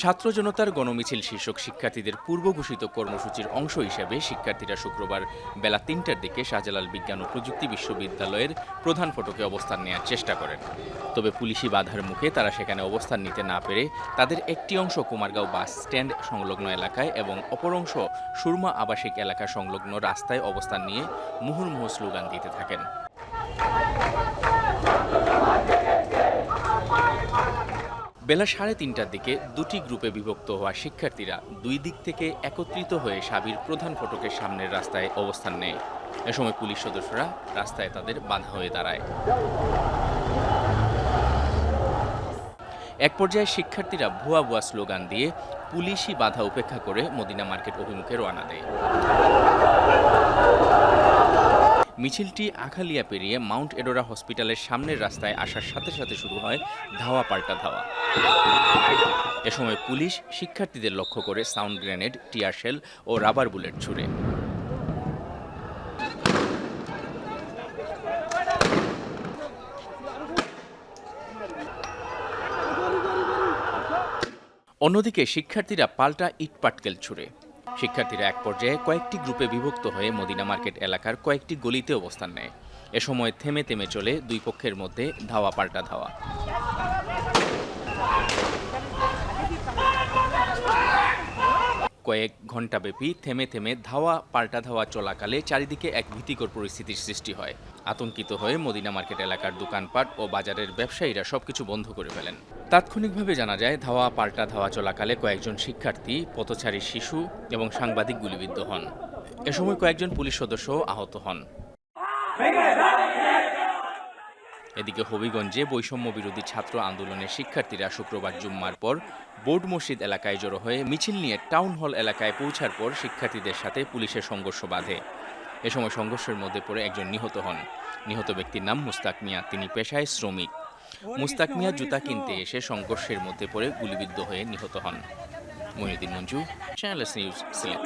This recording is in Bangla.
ছাত্র জনতার গণমিছিল শীর্ষক শিক্ষার্থীদের পূর্ব ঘোষিত কর্মসূচির অংশ হিসেবে শিক্ষার্থীরা শুক্রবার বেলা তিনটার দিকে শাহজালাল বিজ্ঞান ও প্রযুক্তি বিশ্ববিদ্যালয়ের প্রধান ফটকে অবস্থান নেওয়ার চেষ্টা করেন। তবে পুলিশি বাধার মুখে তারা সেখানে অবস্থান নিতে না পেরে তাদের একটি অংশ কুমারগাঁও বাস স্ট্যান্ড সংলগ্ন এলাকায় এবং অপর অংশ সুরমা আবাসিক এলাকা সংলগ্ন রাস্তায় অবস্থান নিয়ে মুহুর্মুহু স্লোগান দিতে থাকেন। বেলা সাড়ে তিনটার দিকে দুটি গ্রুপে বিভক্ত হওয়া শিক্ষার্থীরা দুই দিক থেকে একত্রিত হয়ে সাবির প্রধান ফটকের সামনের রাস্তায় অবস্থান নেয়। এ সময় পুলিশ সদস্যরা রাস্তায় তাদের বাধা হয়ে দাঁড়ায়। এক পর্যায়ে শিক্ষার্থীরা ভুয়া ভুয়া স্লোগান দিয়ে পুলিশি বাধা উপেক্ষা করে মদিনা মার্কেট অভিমুখে রওনা দেয়। মিছিলটি আখালিয়া পেরিয়ে মাউন্ট এডোরা হসপিটালের সামনের রাস্তায় আসার সাথে সাথে শুরু হয় ধাওয়া পাল্টা ধাওয়া। এ সময় পুলিশ শিক্ষার্থীদের লক্ষ্য করে সাউন্ড গ্রেনেড, টিয়ার শেল ও রাবার বুলেট ছুড়ে। অন্যদিকে শিক্ষার্থীরা পাল্টা ইট পাটকেল ছুড়ে। শিক্ষার্থীরা এক পর্যায়ে কয়েকটি গ্রুপে বিভক্ত হয়ে মদিনা মার্কেট এলাকার কয়েকটি গলিতে অবস্থান নেয়। এ সময় থেমে থেমে চলে দুই পক্ষের মধ্যে ধাওয়া পাল্টা ধাওয়া। কয়েক ঘণ্টাব্যাপী থেমে থেমে ধাওয়া, পাল্টা ধাওয়া চলাকালে চারিদিকে এক ভীতিকর পরিস্থিতির সৃষ্টি হয়। আতঙ্কিত হয়ে মদিনা মার্কেট এলাকার দোকানপাট ও বাজারের ব্যবসায়ীরা সবকিছু বন্ধ করে ফেলেন। তাৎক্ষণিকভাবে জানা যায়, ধাওয়া, পাল্টা ধাওয়া চলাকালে কয়েকজন শিক্ষার্থী, পথচারী শিশু এবং সাংবাদিক গুলিবিদ্ধ হন। এ সময় কয়েকজন পুলিশ সদস্যও আহত হন। এদিকে হবিগঞ্জে বৈষম্য বিরোধী ছাত্র আন্দোলনের শিক্ষার্থীরা শুক্রবার জুম্মার পর বোর্ড মসজিদ এলাকায় জড়ো হয়ে মিছিল নিয়ে টাউন হল এলাকায় পৌঁছার পর শিক্ষার্থীদের সাথে পুলিশের সংঘর্ষ বাঁধে। এ সময় সংঘর্ষের মধ্যে পড়ে একজন নিহত হন। নিহত ব্যক্তির নাম মুস্তাক মিয়া, তিনি পেশায় শ্রমিক। মুস্তাক মিয়া জুতা কিনতে এসে সংঘর্ষের মধ্যে পড়ে গুলিবিদ্ধ হয়ে নিহত হন। Mohiuddin Manju channel news Sylhet